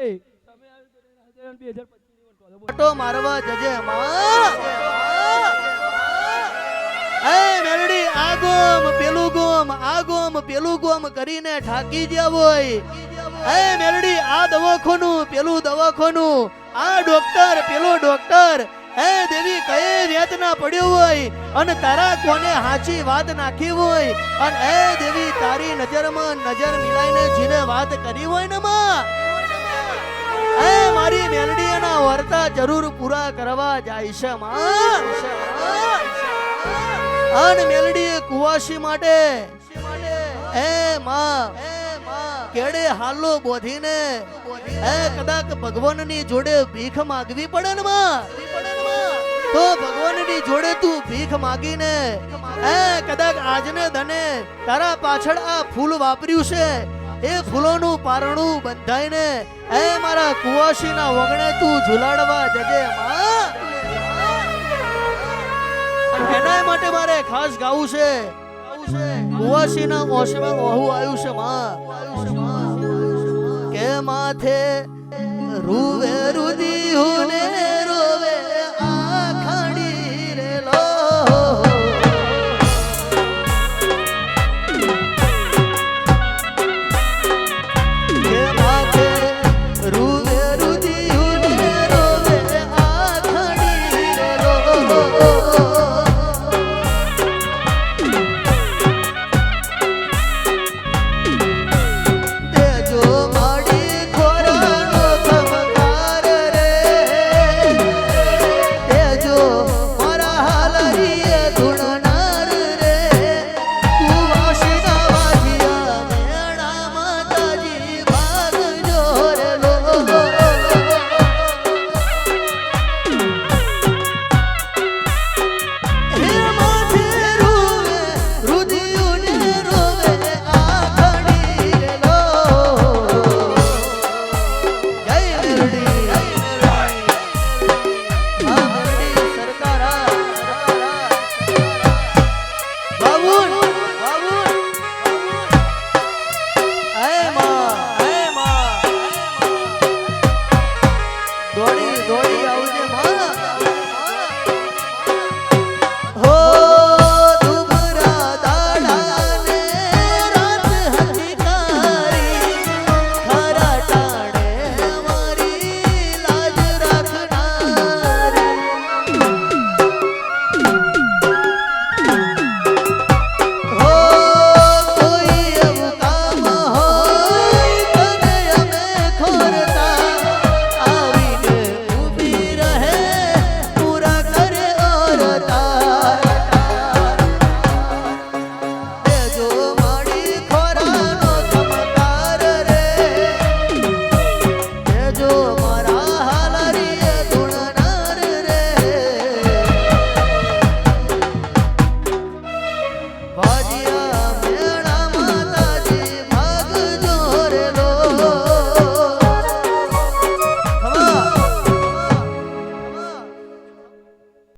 એ, તમે આવ્યું તો રાજ્ય 2025 ની વાત કરો. બોલો. આટો મારવા જજે મેલડી આ ગોમ પેલું ગોમ એ હે દેવી કઈ વેતના પડ્યો હોય? અને તારા કોને હાચી વાત નાખી હોય? અને એ દેવી તારી નજરમાં નજર મિલાઈને જીને વાત કરી હોય ને માં? એ, મારી મેલડી વર્તા જરૂર પૂરા કરવા જાય છે, માં. અન મેલડી કુવાશી માટે એ, માં, કેડે હાલો બોધીને એ કદાચ ભગવાનની જોડે ભીખ માગવી પડે ને, માં? તો ભગવાનની જોડે તું ભીખ માગીને એ કદાચ આજને ધને તારા પાછળ આ ફૂલ વાપર્યું છે. એ ફૂલોનું પારણું બંધાઈને એ મારા કુવાસીના વગણે તું ઝુલાડવા જજે, માં. એના માટે મારે ખાસ ગાવું છે. કુવાસીના મોસમે વહુ આવ્યું છે, માં. કે માથે રૂવે રુદિયું ને